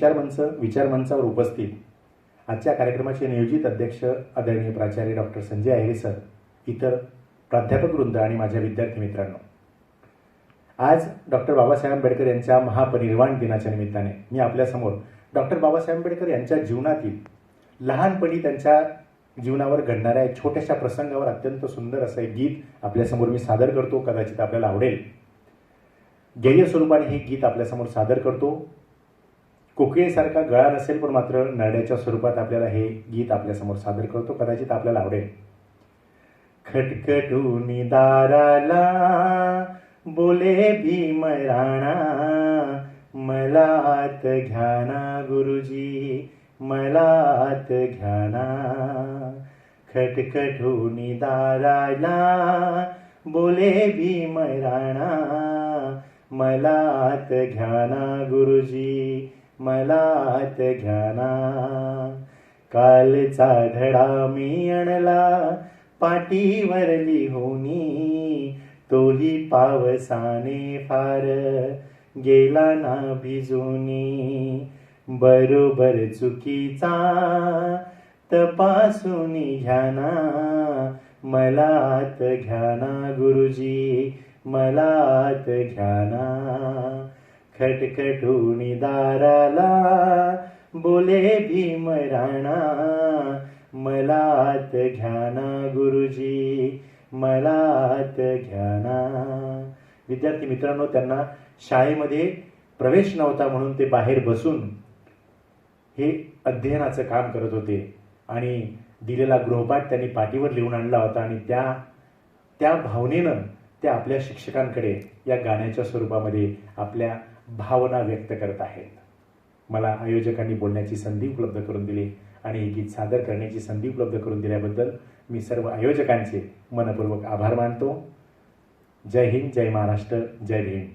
विचारमंच विचारमंचावर उपस्थित. आजच्या कार्यक्रमाचे नियोजित अध्यक्ष आदरणीय प्राचार्य डॉक्टर संजय आहेरे सर इतर प्राध्यापक वृंद आणि माझ्या विद्यार्थी मित्रांनो. आज डॉक्टर बाबासाहेब आंबेडकर यांच्या महापरिनिर्वाण दिनाच्या निमित्ताने मी आपल्यासमोर डॉक्टर बाबासाहेब आंबेडकर यांच्या जीवनातील लहानपणी त्यांच्या जीवनावर घडणाऱ्या एक छोट्याशा प्रसंगावर अत्यंत सुंदर असं एक गीत आपल्यासमोर मी सादर करतो कदाचित आपल्याला आवडेल. गेय स्वरूपाने हे गीत आपल्यासमोर सादर करतो. कोकिळेसारखा गळा नसेल पण मात्र नरड्याच्या स्वरूपात आपल्याला हे गीत आपल्यासमोर सादर करतो कदाचित आपल्याला आवडेल. खटखटून दाराला बोले भीम राणा मला आत घ्याना गुरुजी मला आत घ्याना खटखटून दाराला बोले भीम राणा मला आत घ्याना गुरुजी मलात घ्याना. कालचा धडा मी आणला पाठीवर लिहुनी. तोही पावसाने फार गेला ना भिजूनी. बरोबर चुकीचा तपासून घ्याना. मलात घ्याना गुरुजी मलात घ्याना. खटखटून दाराला बोले भीम राणा मलात घ्याना गुरुजी मलात घ्याना विद्यार्थी मित्रांनो त्यांना शाळेमध्ये प्रवेश नव्हता म्हणून ते बाहेर बसून हे अध्ययनाचं काम करत होते आणि दिलेला गृहपाठ त्यांनी पाठीवर लिहून आणला होता आणि त्या त्या भावनेनं ते आपल्या शिक्षकांकडे या गाण्याच्या स्वरूपामध्ये आपल्या भावना व्यक्त करत आहेत. मला आयोजकांनी बोलण्याची संधी उपलब्ध करून दिली आणि हे गीत सादर करण्याची संधी उपलब्ध करून दिल्याबद्दल मी सर्व आयोजकांचे मनपूर्वक आभार मानतो. जय हिंद जय महाराष्ट्र जय भीम.